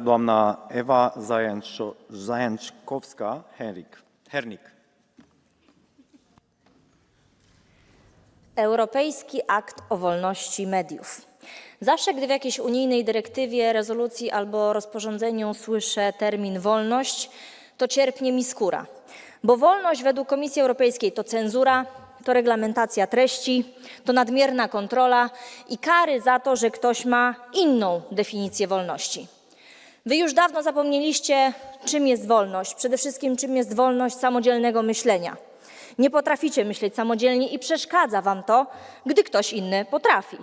Doamna Eva Zajączo- Zajączkowska-Hernik. Hernik. Europejski akt o wolności mediów. Zawsze, gdy w jakiejś unijnej dyrektywie, rezolucji albo rozporządzeniu słyszę termin wolność, to cierpnie mi skóra. Bo wolność według Komisji Europejskiej to cenzura, to reglamentacja treści, to nadmierna kontrola i kary za to, że ktoś ma inną definicję wolności. Wy już dawno zapomnieliście, czym jest wolność, przede wszystkim czym jest wolność samodzielnego myślenia. Nie potraficie myśleć samodzielnie i przeszkadza wam to, gdy ktoś inny potrafi.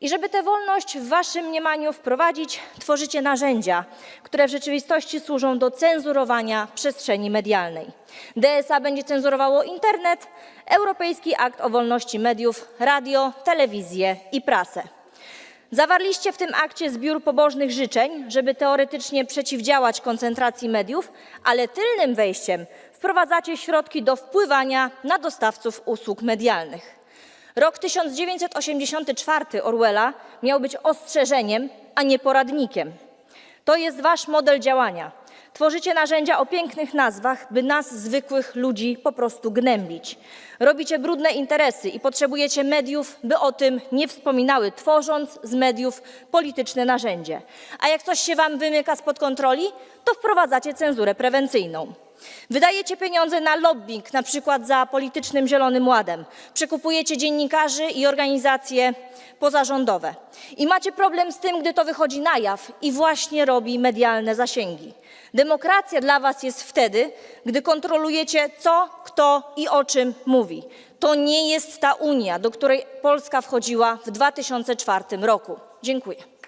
I żeby tę wolność w waszym mniemaniu wprowadzić, tworzycie narzędzia, które w rzeczywistości służą do cenzurowania przestrzeni medialnej. DSA będzie cenzurowało internet, Europejski Akt o Wolności Mediów, radio, telewizję i prasę. Zawarliście w tym akcie zbiór pobożnych życzeń, żeby teoretycznie przeciwdziałać koncentracji mediów, ale tylnym wejściem wprowadzacie środki do wpływania na dostawców usług medialnych. Rok 1984 Orwella miał być ostrzeżeniem, a nie poradnikiem. To jest wasz model działania. Tworzycie narzędzia o pięknych nazwach, by nas, zwykłych ludzi, po prostu gnębić. Robicie brudne interesy i potrzebujecie mediów, by o tym nie wspominały, tworząc z mediów polityczne narzędzie. A jak coś się wam wymyka spod kontroli, to wprowadzacie cenzurę prewencyjną. Wydajecie pieniądze na lobbying, na przykład za politycznym Zielonym Ładem. Przekupujecie dziennikarzy i organizacje pozarządowe. I macie problem z tym, gdy to wychodzi na jaw i właśnie robi medialne zasięgi. Demokracja dla was jest wtedy, gdy kontrolujecie co, kto i o czym mówi. To nie jest ta Unia, do której Polska wchodziła w 2004 roku. Dziękuję.